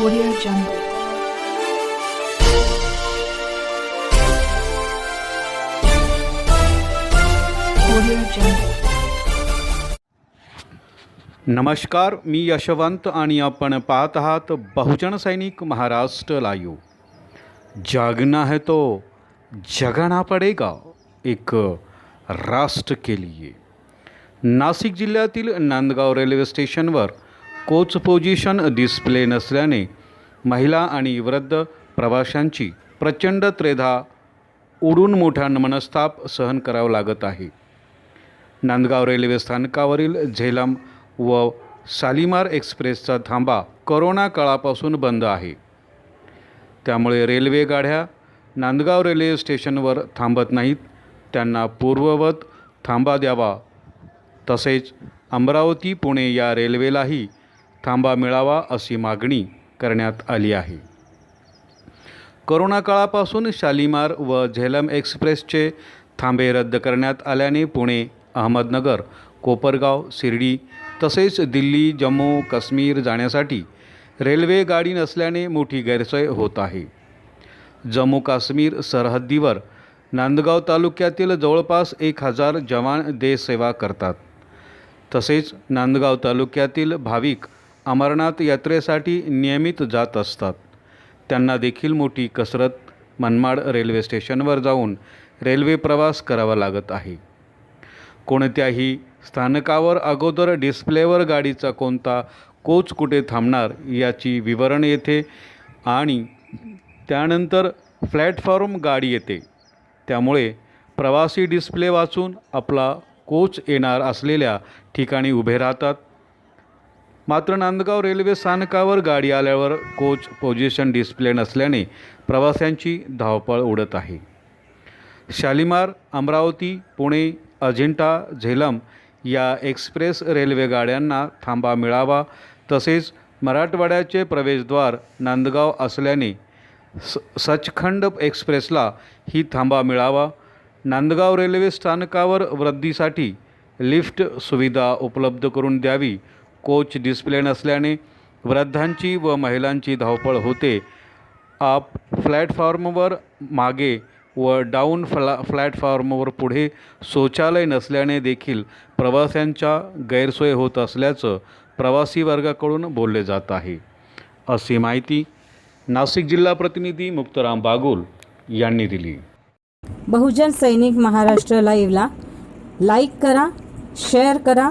Audio Jungle. Audio Jungle. नमस्कार मी यशवंत आणि आपण पाहत आहात बहुजन सैनिक महाराष्ट्र लाईव जागना है तो जगाना पडेगा एक राष्ट्र के लिए नाशिक जिल्ह्यातील नांदगाव रेल्वे स्टेशनवर कोच पोझिशन डिस्प्ले नसल्याने महिला आणि वृद्ध प्रवाशांची प्रचंड त्रेधा उडून मोठा मनस्ताप सहन करावा लागत आहे. नांदगाव रेल्वे स्थानकावरील झेलम व सालिमार एक्सप्रेसचा थांबा करोना काळापासून बंद आहे. त्यामुळे रेल्वे गाड्या नांदगाव रेल्वे स्टेशनवर थांबत नाहीत. त्यांना पूर्ववत थांबा द्यावा. तसेच अमरावती पुणे या रेल्वेलाही थांबा मिळावा अशी मागणी करण्यात आली आहे. करोना काळापासून शालिमार व झेलम एक्सप्रेसचे थांबे रद्द करण्यात आल्याने पुणे अहमदनगर कोपरगाव शिर्डी तसेच दिल्ली जम्मू काश्मीर जाण्यासाठी रेल्वे गाडी नसल्याने मोठी गैरसोय होत आहे. जम्मू काश्मीर सरहद्दीवर नांदगाव तालुक्यातील जवळपास एक हजार जवान देशसेवा करतात. तसेच नांदगाव तालुक्यातील भाविक अमरनाथ यात्रेसाठी नियमित जात असतात. त्यांना देखील मोठी कसरत मनमाड रेल्वे स्टेशनवर जाऊन रेल्वे प्रवास करावा लागत आहे. कोणत्याही स्थानकावर अगोदर डिस्प्लेवर गाडीचा कोणता कोच कुठे थांबणार याची विवरण येते आणि त्यानंतर प्लॅटफॉर्म गाडी येते. त्यामुळे प्रवासी डिस्प्ले वाचून आपला कोच येणार असलेल्या ठिकाणी उभे राहतात. मात्र नांदगाव रेल्वे स्थानकावर गाडी आल्यावर कोच पोझिशन डिस्प्ले नसल्याने प्रवाशांची धावपळ उडत आहे. शालिमार अमरावती पुणे अजिंठा झेलम या एक्सप्रेस रेल्वे गाड्यांना थांबा मिळावा तसेच मराठवाड्याचे प्रवेशद्वार नांदगाव असल्याने स सचखंड एक्सप्रेसला ही थांबा मिळावा. नांदगाव रेल्वे स्थानकावर वृद्धीसाठी लिफ्ट सुविधा उपलब्ध करून द्यावी कोच डिस्प्ले नसल्याने वृद्धांची व महिलांची धावपळ होते. आप प्लॅटफॉर्मवर मागे व डाऊन फ्ला प्लॅटफॉर्मवर पुढे शौचालय नसल्याने देखील प्रवाशांच्या गैरसोय होत असल्याचं प्रवासी वर्गाकडून बोलले जात आहे. अशी माहिती नाशिक जिल्हा प्रतिनिधी मुक्तराम बागुल यांनी दिली. बहुजन सैनिक महाराष्ट्र लाईव्हला लाईक करा शेअर करा